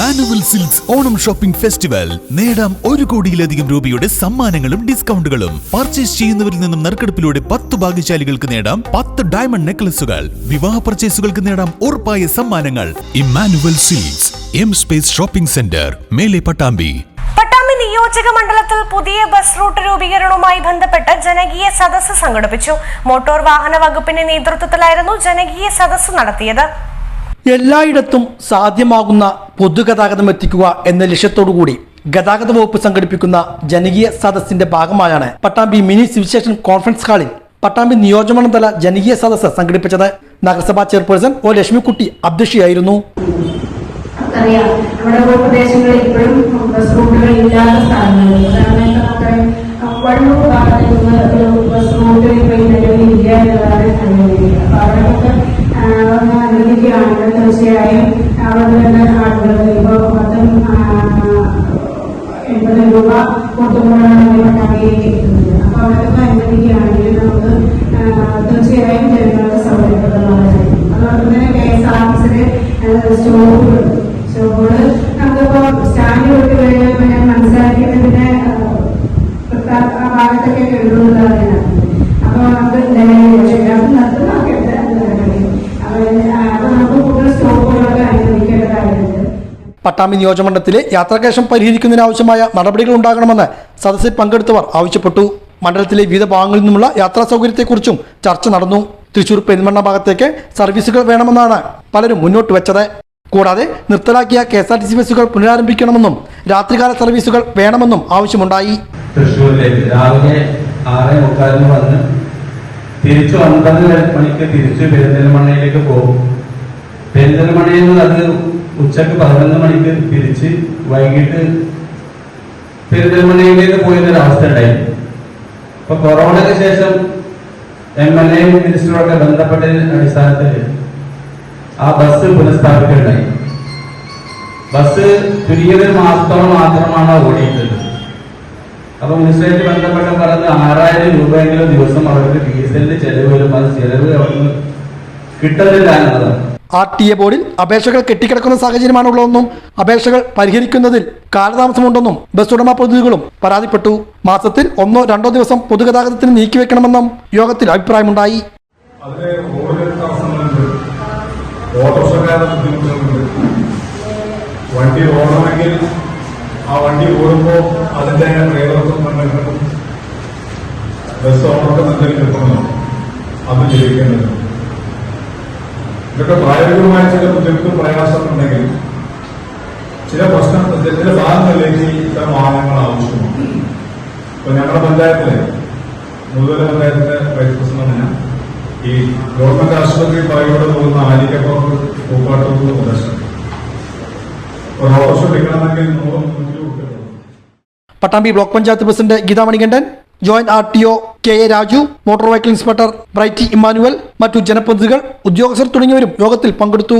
Emmanuel Silks Onam shopping festival. നേടാം ഒരു കോടിയിലധികം രൂപയുടെ സമ്മാനങ്ങളും ഡിസ്കൗണ്ടുകളും. പർച്ചേസ് ചെയ്യുന്നവരിൽ നിന്നും നറുക്കെടുപ്പിലൂടെ പത്ത് ഭാഗ്യശാലികൾക്ക് നേടാം പത്ത് ഡയമണ്ട് നെക്ലസുകൾ. വിവാഹ പർച്ചേസുകൾക്ക് നേടാം ഉറപ്പായ സമ്മാനങ്ങൾ. Emmanuel Silks M Space shopping centre Mele Pattambi. Pattambi നിയോജക മണ്ഡലത്തിൽ പുതിയ ബസ് റൂട്ട് രൂപീകരണവുമായി ബന്ധപ്പെട്ട് ജനകീയ സദസ്സ് സംഘടിപ്പിച്ചു. മോട്ടോർ വാഹന വകുപ്പിന്റെ നേതൃത്വത്തിലായിരുന്നു ജനകീയ സദസ്സ് നടത്തിയത്. എല്ലായിടത്തും സാധ്യമാകുന്ന പൊതുഗതാഗതം എത്തിക്കുക എന്ന ലക്ഷ്യത്തോടുകൂടി ഗതാഗത വകുപ്പ് സംഘടിപ്പിക്കുന്ന ജനകീയ സദസ്സിന്റെ ഭാഗമായാണ് Pattambi mini civil station conference ഹാളിൽ പട്ടാമ്പി നിയോജകമണ്ഡല ജനകീയ സദസ്സ് സംഘടിപ്പിച്ചത് നഗരസഭാ ചെയർപേഴ്സൺ ഒ ലക്ഷ്മിക്കുട്ടി അധ്യക്ഷയായിരുന്നു. നമ്മുടെ ഇപ്പോഴും ബസ് ഒന്ന് അനുവദിക്കുകയാണെങ്കിൽ തീർച്ചയായും അവിടെ നിന്ന് ആളുകൾ ഇപ്പോൾ പത്തും എൺപത് രൂപ പട്ടാമ്പി നിയോജകമണ്ഡലത്തിലെ യാത്രാക്ലേശം പരിഹരിക്കുന്നതിനാവശ്യമായ നടപടികൾ ഉണ്ടാകണമെന്ന് സദസ്സിൽ പങ്കെടുത്തവർ ആവശ്യപ്പെട്ടു. മണ്ഡലത്തിലെ വിവിധ ഭാഗങ്ങളിൽ നിന്നുമുള്ള യാത്രാ സൗകര്യത്തെക്കുറിച്ചും ചർച്ച നടന്നു. തൃശൂർ പെരുമണ്ണ ഭാഗത്തേക്ക് സർവീസുകൾ വേണമെന്നാണ് പലരും മുന്നോട്ട് വെച്ചത്. കൂടാതെ നിർത്തലാക്കിയ K S R T C ബസ്സുകൾ പുനരാരംഭിക്കണമെന്നും രാത്രികാല സർവീസുകൾ വേണമെന്നും ആവശ്യമുണ്ടായി. തൃശ്ശൂരിലേക്ക് രാവിലെ ആറേ മുക്കാലിന് വന്ന് തിരിച്ചു ഒൻപത് മണിക്ക് തിരിച്ചു പെരിന്തൽമണ്ണയിലേക്ക് പോകും. പെരിന്തൽമണ്ണയിൽ നിന്ന് അത് ഉച്ചയ്ക്ക് പതിനൊന്ന് മണിക്ക് തിരിച്ച് വൈകിട്ട് പെരിന്തൽമണ്ണയിലേക്ക് പോയിരുന്നൊരവസ്ഥ ഉണ്ടായി. ഇപ്പൊ കൊറോണയ്ക്ക് ശേഷം എം എൽ എ മിനിസ്റ്ററൊക്കെ ബന്ധപ്പെട്ടതിന് അടിസ്ഥാനത്തിൽ ആ ബസ് പുനഃസ്ഥാപിക്കുകയുണ്ടായി. ബസ് ചുരുങ്ങിയത് മാസത്തോളം മാത്രമാണ് ഓടിയിട്ടുള്ളത് അപ്പൊ മിനിസ്റ്ററായിട്ട് ബന്ധപ്പെട്ട പറഞ്ഞ് ആറായിരം രൂപയെങ്കിലും ദിവസം അവർക്ക് ഡീസലിന്റെ ചെലവ് വരും അത് ചെലവ് അവർക്ക് കിട്ടുന്നില്ല എന്നതാണ് ആർ ടി എ ബോർഡിൽ അപേക്ഷകൾ കെട്ടിക്കിടക്കുന്ന സാഹചര്യമാണുള്ളതെന്നും അപേക്ഷകൾ പരിഹരിക്കുന്നതിൽ കാലതാമസമുണ്ടെന്നും ബസ് ഉടമ പ്രതിനിധികളും പരാതിപ്പെട്ടു. മാസത്തിൽ ഒന്നോ രണ്ടോ ദിവസം പൊതുഗതാഗതത്തിന് നീക്കിവെക്കണമെന്നും യോഗത്തിൽ അഭിപ്രായമുണ്ടായി. വണ്ടി ഓടണമെങ്കിൽ ആ വണ്ടി ഓടുമ്പോൾ അതിന്റെ ഡ്രൈവർക്കും നമ്മൾ ബസ് ഓടത്തിൽ എന്തെങ്കിലും കിട്ടണമല്ലോ അത് ജീവിക്കേണ്ടത് ഇതൊക്കെ പ്രായോഗികമായ ചില ബുദ്ധിമുട്ടും പ്രയാസമുണ്ടെങ്കിൽ ചില പ്രശ്നം ചില ഭാഗങ്ങളിലേക്ക് ഇത്തരം വാഹനങ്ങൾ ആവശ്യമാണ്. ഇപ്പൊ ഞങ്ങളുടെ പഞ്ചായത്തിലെ മുതല പഞ്ചായത്തിന്റെ വൈസ് പ്രസിഡന്റ് ഈ ഗവൺമെന്റ് ആശുപത്രി പറയോടെ പോകുന്ന ആലിക്കപ്പുറത്ത് പൂക്കാട്ടൂർ പ്രദേശം. ഒരു ഓട്ടോറിക്ഷ എടുക്കണമെങ്കിൽ നൂറ് നൂറ്റി Pattambi block panchayat president Geetha Manikandan joint R T O K A Raju motor vehicle inspector Brighty Emmanuel മറ്റു ജനപ്രതിനിധികൾ ഉദ്യോഗസ്ഥർ തുടങ്ങിയവരും യോഗത്തിൽ പങ്കെടുത്തു.